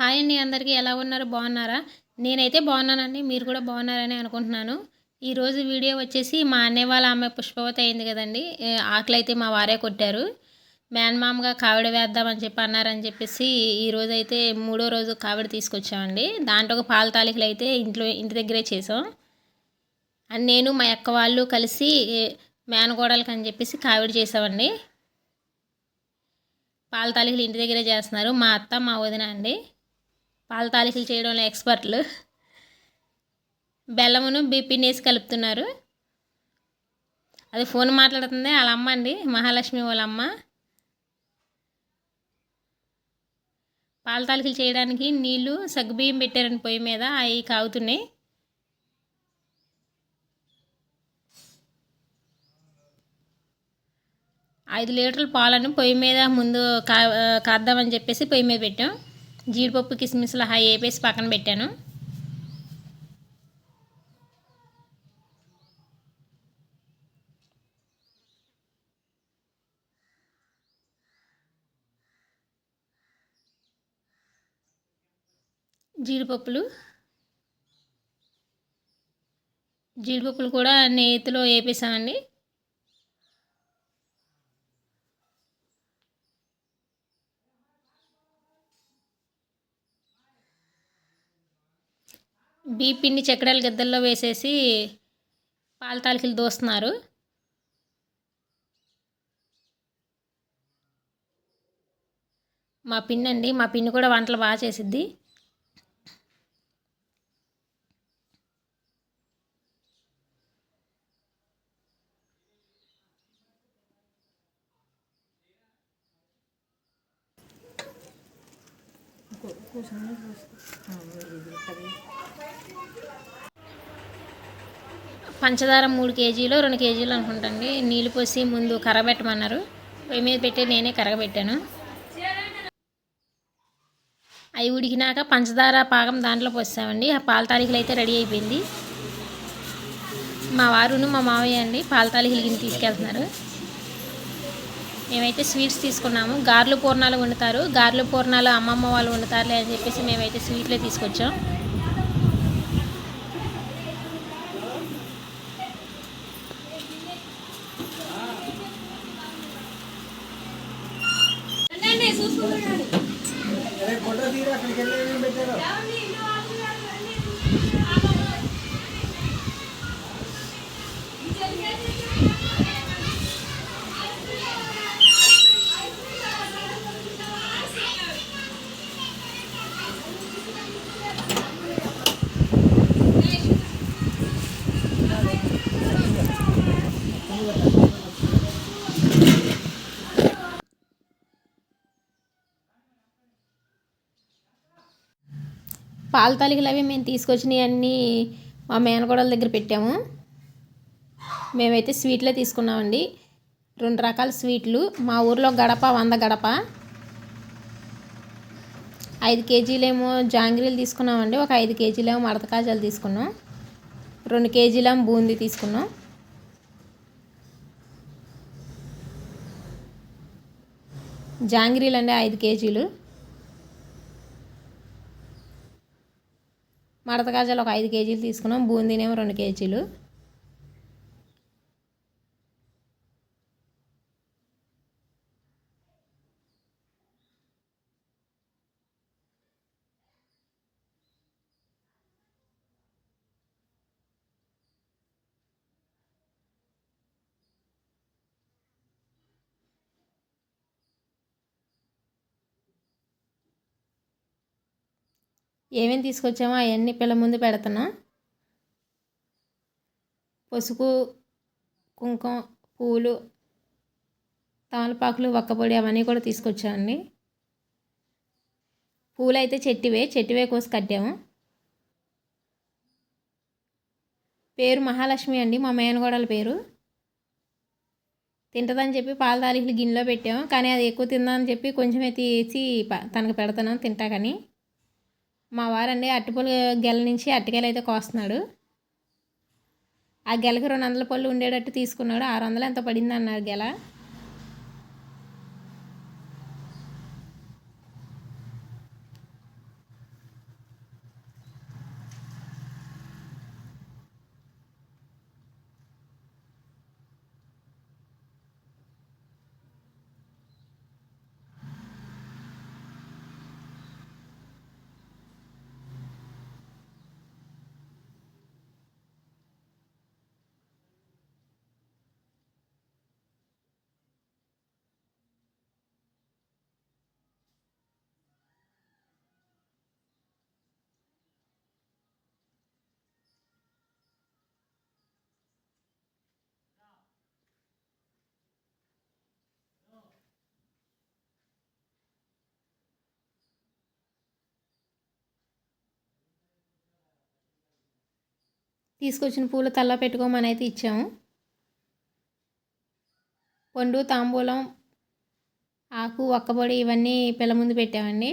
Hi అండి అందరికీ. ఎలా ఉన్నారు? బాగున్నారా? నేనైతే బాగున్నానండి. మీరు కూడా బాగున్నారని అనుకుంటున్నాను. ఈరోజు వీడియో వచ్చేసి మా అన్నయ్య వాళ్ళ ఆమె పుష్పవతి అయింది కదండి. ఆకలి అయితే మా వారే కొట్టారు. మేనమామగా కావిడ వేద్దామని చెప్పి అన్నారని చెప్పేసి ఈరోజు అయితే మూడో రోజు కావిడ తీసుకొచ్చామండి. దాంట్లో ఒక పాల తాలికలు అయితే ఇంట్లో ఇంటి దగ్గరే చేసాం. అండ్ నేను మా అక్క వాళ్ళు కలిసి మేనగోడలకి అని చెప్పేసి కావిడ చేసామండి. పాల తాలికలు ఇంటి దగ్గరే చేస్తున్నారు. మా అత్త మా వదిన అండి. పాల తాలికలు చేయడంలో ఎక్స్పర్ట్లు బెల్లమును బీపీని వేసి కలుపుతున్నారు. అది ఫోన్ మాట్లాడుతుంది. వాళ్ళ అమ్మ అండి మహాలక్ష్మి వాళ్ళ అమ్మ. పాల తాలికలు చేయడానికి నీళ్ళు సగ్గుబియ్యం పెట్టారని పొయ్యి మీద. అవి కాగుతున్నాయి. ఐదు లీటర్ల పాలను పొయ్యి మీద ముందు కా కాద్దామని చెప్పేసి పొయ్యి మీద పెట్టాం. జీడిపప్పు కిస్మిస్లు హై వేపేసి పక్కన పెట్టాను. జీడిపప్పులు. జీడిపప్పులు కూడా నేతిలో వేపేసామండి. బీపిన్ని చక్రాలు గద్దల్లో వేసేసి పాల తాలికలు దోస్తున్నారు. మా పిన్ని అండి మా పిన్ని కూడా వంటలు బాగా చేసిద్ది. పంచదార మూడు కేజీలు రెండు కేజీలు అనుకుంటండి. నీళ్ళు పోసి ముందు కరగబెట్టమన్నారు పొయ్యి మీద పెట్టి నేనే కరగబెట్టాను. అవి ఉడికినాక పంచదార పాకం దాంట్లో పోసామండి ఆ పాల తాలికలు అయితే రెడీ అయిపోయింది. మా వారును మా మావయ్య అండి పాల తాలికలు గిన్నె తీసుకెళ్తున్నారు. మేమైతే స్వీట్స్ తీసుకున్నాము. గార్లు పూర్ణాలు వండుతారు. గార్లు పూర్ణాలు అమ్మమ్మ వాళ్ళు వండుతారులే అని చెప్పేసి మేమైతే స్వీట్లే తీసుకొచ్చాం. చూసుకుంటున్నాను పాల తాలికలు అవి మేము తీసుకొచ్చినవి అన్నీ మా మేనకోడల దగ్గర పెట్టాము. మేమైతే స్వీట్లే తీసుకున్నామండి. రెండు రకాల స్వీట్లు. మా ఊర్లో గడప వంద గడప. ఐదు కేజీలేమో జాంగ్రీలు తీసుకున్నామండి. ఒక ఐదు కేజీలేమో మడత కాజాలు తీసుకున్నాం. రెండు కేజీలేమో బూందీ తీసుకున్నాం. జాంగ్రీలు అండి ఐదు కేజీలు. మడత గాజాలు ఒక ఐదు కేజీలు తీసుకున్నాం బూందీనేమో రెండు కేజీలు. ఏమేమి తీసుకొచ్చామో అవన్నీ పిల్ల ముందు పెడుతున్నా. పసుపు కుంకుమ పూలు తమలపాకులు ఒక్కపొడి అవన్నీ కూడా తీసుకొచ్చామండి పూలు అయితే చెట్టివే చెట్టివే కోసి కట్టాము. పేరు మహాలక్ష్మి అండి మా మేనగోడల పేరు. తింటదని చెప్పి పాల తాలికలు గిన్నెలో పెట్టాము కానీ అది ఎక్కువ తిందని చెప్పి కొంచెమే తీసి తనకు పెడతాను తింటా కానీ. మా వారండి అరటిపళ్ళు గెల నుంచి అరటికాయలు అయితే కోస్తున్నాడు. ఆ గెలకి రెండు వందల పళ్ళు ఉండేటట్టు తీసుకున్నాడు. ఆరు వందలు ఎంత పడింది అన్నారు గెల. తీసుకొచ్చిన పూలు తల్ల పెట్టుకోమని అయితే ఇచ్చాము. పండు తాంబూలం ఆకు ఒక్కబొడి ఇవన్నీ పిల్ల ముందు పెట్టామండి.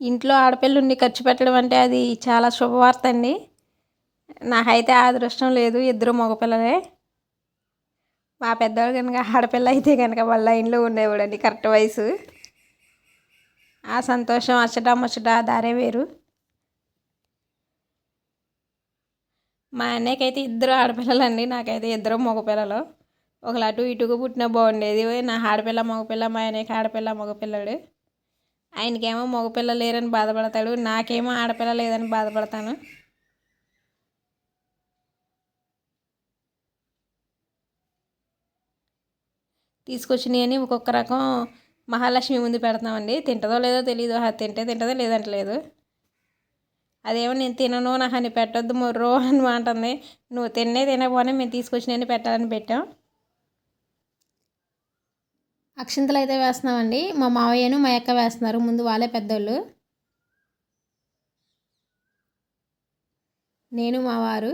ఇంట్లో ఆడపిల్లుండి ఖర్చు పెట్టడం అంటే అది చాలా శుభవార్త అండి. నాకైతే ఆ అదృష్టం లేదు. ఇద్దరు మగపిల్లలే. మా పెద్దవాడు కనుక ఆడపిల్ల అయితే కనుక వాళ్ళ ఇంట్లో ఉండేవాడండి కరెక్ట్ వయసు. ఆ సంతోషం అచ్చట ముచ్చట దారే వేరు. మా అన్నయ్యకైతే ఇద్దరు ఆడపిల్లలండి నాకైతే ఇద్దరు మగపిల్లలు. ఒకళ్ళు అటు ఇటుకు పుట్టిన బాగుండేది నా ఆడపిల్ల మగపిల్ల మా అన్నయ్యకి ఆడపిల్ల మగపిల్లడు. ఆయనకేమో మగపిల్ల లేరని బాధపడతాడు నాకేమో ఆడపిల్ల లేదని బాధపడతాను. తీసుకొచ్చినవి ఒక్కొక్క రకం మహాలక్ష్మి ముందు పెడతామండి. తింటదో లేదో తెలియదు అది తింటే తింటదో లేదంటలేదు. అదేమో నేను తినను నాకు అని పెట్టొద్దు మొర్రో అని అంటుంది నువ్వు తిన్నే తినకపోనే మేము తీసుకొచ్చినవి పెట్టాలని పెట్టాం. అక్షింతలు అయితే వేస్తున్నామండి. మా మావయ్యను మా అక్క వేస్తున్నారు. ముందు వాళ్ళే పెద్దోళ్ళు. నేను మా వారు.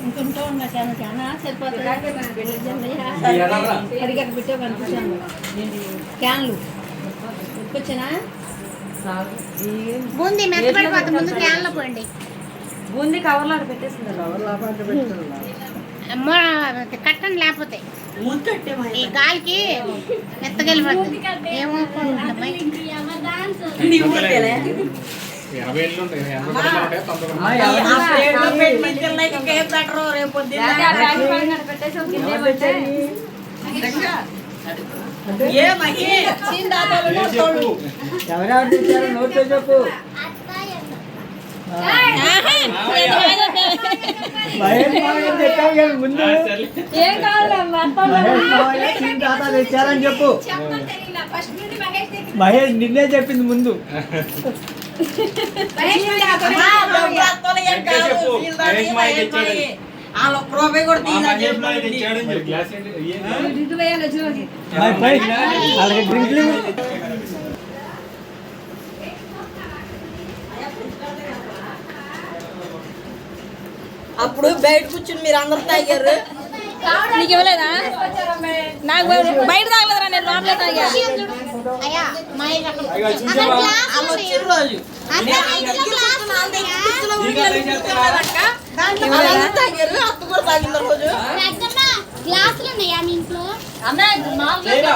ఇంకుంటూ ఉన్న చాలా చాలా సరిపోతుంది అడిగాక పెట్టే పంపించాను క్యాన్లు. బూందీ మెత్తపడిపోతుంది ముందు క్యాన్లో పోండి బూందీ కవర్లో పెట్టేసింది అమ్మ కట్టండి లేకపోతే. ఈ గాలికి మెత్తగలిపోతుంది ఏమో ఎనభై ఏళ్ళు ఉంటాయి. ఎవరెవరు తెచ్చారో నోట్తో చెప్పు. ముందు? తెచ్చారని చెప్పు. మహేష్ నిన్నే చెప్పింది ముందు. చెప్పు మహేష్ మాయ తెచ్చాడని. ఆ మహేష్ మాయ తెచ్చాడని చెప్పు. గ్లాస్ ఏంటి? ఏంటి? మరి పై వాళ్ళకి డ్రింక్లు అప్పుడు బయట కూర్చుని మీరు అందరు తాగారు నీకు ఇవ్వలేదా నాకు బయట తాగలేదురా నేను లోపలే తాగా. అయ్యా రోజు వాళ్ళందరూ తాగారు అత్త కూడా తాగిన రోజు గ్లాసులు ఉన్నాయా మీ ఇంట్లో చేయరా?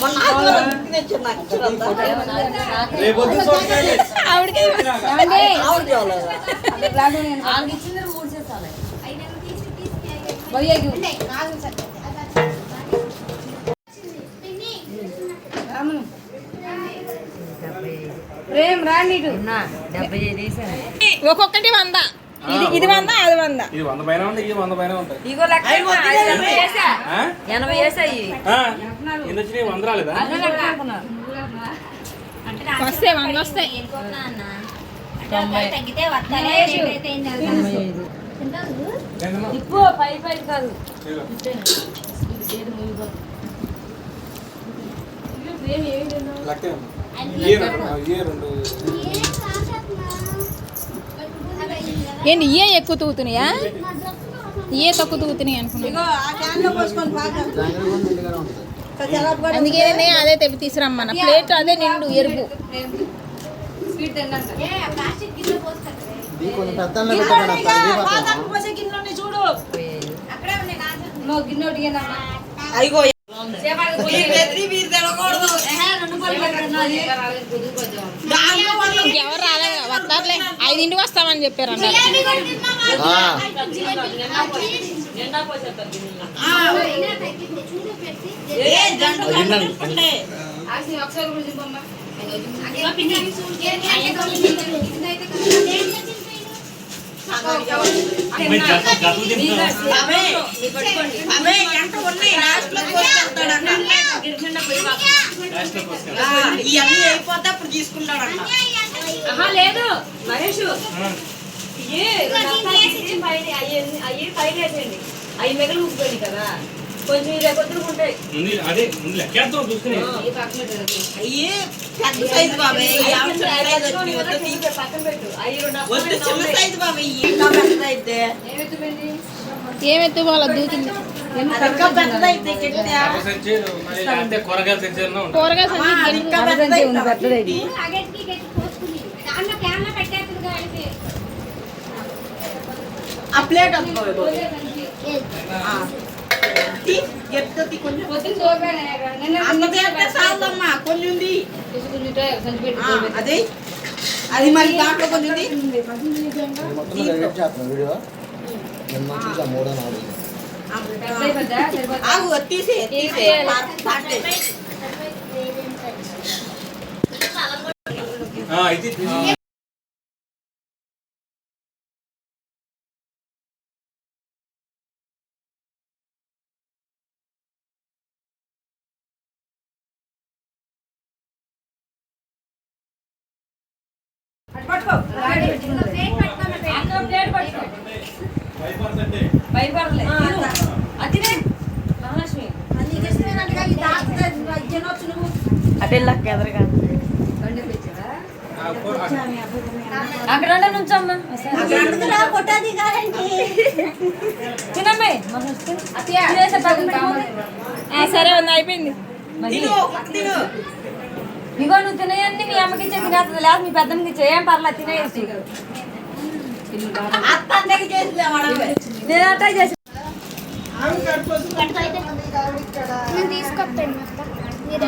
మొన్న నాకు కూడా తెచ్చారు నాకు ఇచ్చారంతా. రేపు పొద్దున్న చూడండి. ఆవిడకి ఆవిడ చూడలేదు. ప్రేమ్ రాండి ఒక్కొక్కటి వంద. ఇది ఇది వంద అది వంద. ఇది వంద పైన ఉంది ఇది వంద పైన ఉంటాయి ఇగో లెక్క ఆ? ఎనభై వేసాయి ఆ? ఎన్ని వచ్చినాయి? వంద రాలేదా? వస్తాయి వంద వస్తాయి ఏందమ్మా? ఇప్పు పై పై కాదు. లెక్కే ఏంటి ఇయే ఎక్కువ తూగుతున్నాయా? ఇయే తక్కువ తూగుతున్నాయి అనుకున్నా ఇగో ఆ క్యాన్లో పోసుకొని బాగా చల్లగా అందుకే అదే తెప్పి తీసుకురమ్మన్న ప్లేట్ అదే నిండు ఎరుపు. చూడు. ఎవరు రాలే వస్తారులే ఐదింటికి వస్తామని చెప్పారు అన్న ఒకసారి ఇవన్నీ అయిపోతే అప్పుడు తీసుకుంటాడంట. లేదు మహేష్ అయ్యి పైన వేసేయండి. అవి మిగలు ఊసిపోయింది కదా. కొంచెం ఇది ఎగురుతుంటాయి ఉంది అదే లెక్కేద్దాం చూసుకుని. అయ్యి పెద్ద సైజు బాబాయ్ పక్కన పెట్టు. అయ్యి రెండు చిన్న. సైజు బాబాయ్ ఇంకా పెద్దదైతే ఏమెత్తు వాళ్ళ దూకింది. ఆ ప్లేట్ అందుకోవాలి ఎత్తది కొంచెం ఉంది. ఆ, అదే? అది మరి దాంట్లో ఆగు అది తీసి. ఆ, అయితే ఆ, భయపడలే అతినే మహాలక్ష్మి అటే లక్క ఎదరగా అక్కడ నుంచమ్మా పెట్టుకో. సరే ఉంది అయిపోయింది ఇగో నువ్వు తినేయండి మీ అమ్మకి ఇచ్చే తినేస్తుంది. లేదు మీ పెద్దమ్మకి ఇచ్చే. ఏం పర్లేదు నేను అట్లా చేసి మీరు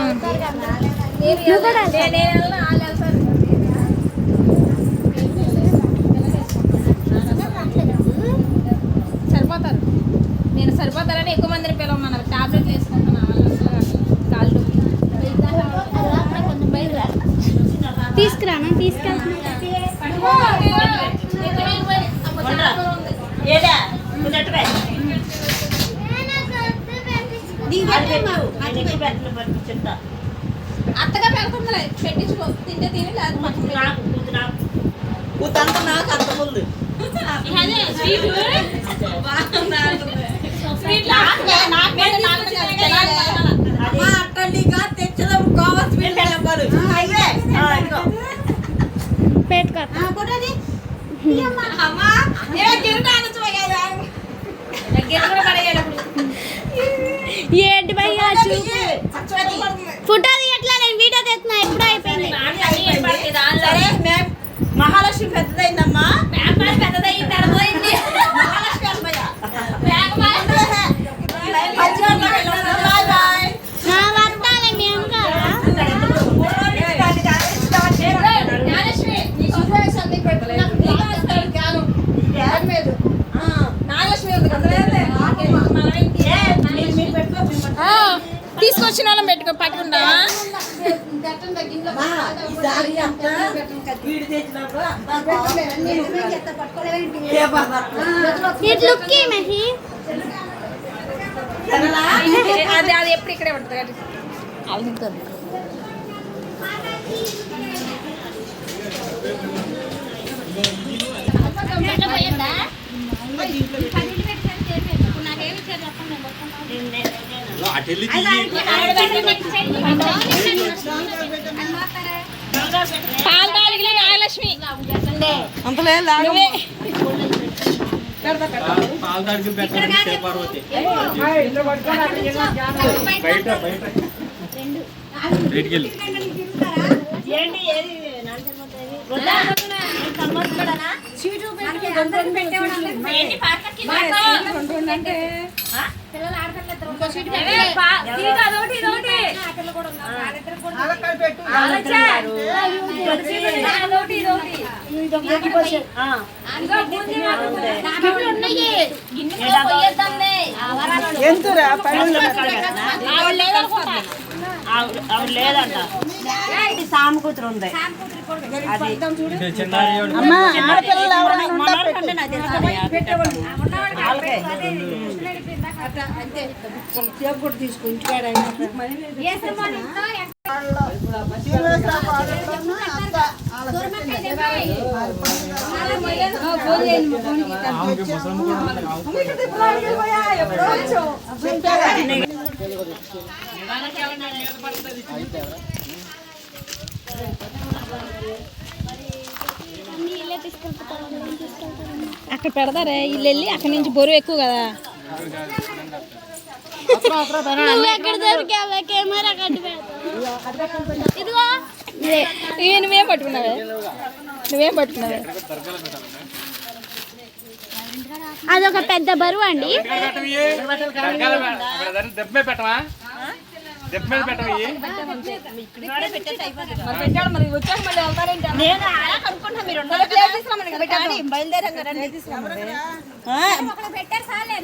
సరిపోతారు. నేను సరిపోతారని ఎక్కువ మందిని పిలవమన్నారు. టాబ్లెట్లు వేసుకుంటున్నా తీసుకెళ్తున్నా పెట్టు పెట్టు చెప్తా అత్తగా పెడుతుందిలే పెట్టించుకో తింటే తిని కూతంత నాకు అంత ముందు అదే స్వీట్ స్వీట్ అమ్మా అమ్మా ఏ కూడా పడేయాలి అప్పుడు. ఏంటి భయ్యా ఫోటో తీయట్లా నేను వీడియో తెస్తున్నా ఎప్పుడు అయిపోయింది? సరే మహాలక్ష్మి పెద్దదైందమ్మా. పెద్దదయ్యింది అర్థమైంది మహాలక్ష్మి అమ్మయ్య మంచిగా బాయ్ బాయ్ నా వస్తాలే మేము కదా తీసుకొచ్చిన వాళ్ళం పెట్టుకో పట్టుకుంటా ఈసారి అత్త వీడు తెచ్చినప్పుడు అత్త ఏ బాబా ఇట్ లుక్ మహి? సరేనా? అది అది ఎప్పుడు ఇక్కడే ఉంటుంది అటు వెళ్ళి అటెళ్ళి పాలు తాలిగిలే నాగలక్ష్మి. అంతలే లాగవే పాలు తాలిగి పెట్టండి పార్వతి. బయట బయట. బయటికెళ్ళు ఏంటి ఏది చీటు పెట్టి పెట్టేవాడు ఏంటి పార్క్ ఎందురా పనులు ఆవిడ లేదంట. ఇది సామ కూతురు ఉంది. అది. అమ్మ ఆడపిల్లలు ఎవరైనా ఉంటే దెబ్బాయి. అక్కడ పెడతారే వీళ్ళు వెళ్ళి అక్కడ నుంచి బరువు ఎక్కువ కదా నువ్వు ఎక్కడ దొరికావే? కెమెరా కట్టి ఇదిగో. నువ్వేం పట్టుకున్నావే? నువ్వేం పట్టుకున్నావే? అదొక పెద్ద బరువు అండి. దెబ్బ మీద పెట్టవా నేను అలా కనుక్కుంటా మీరు. పెట్టారు సాలే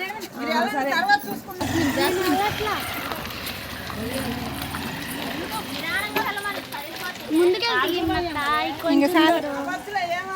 తర్వాత చూసుకుందాం. ముందుకెళ్తే. ఇంకా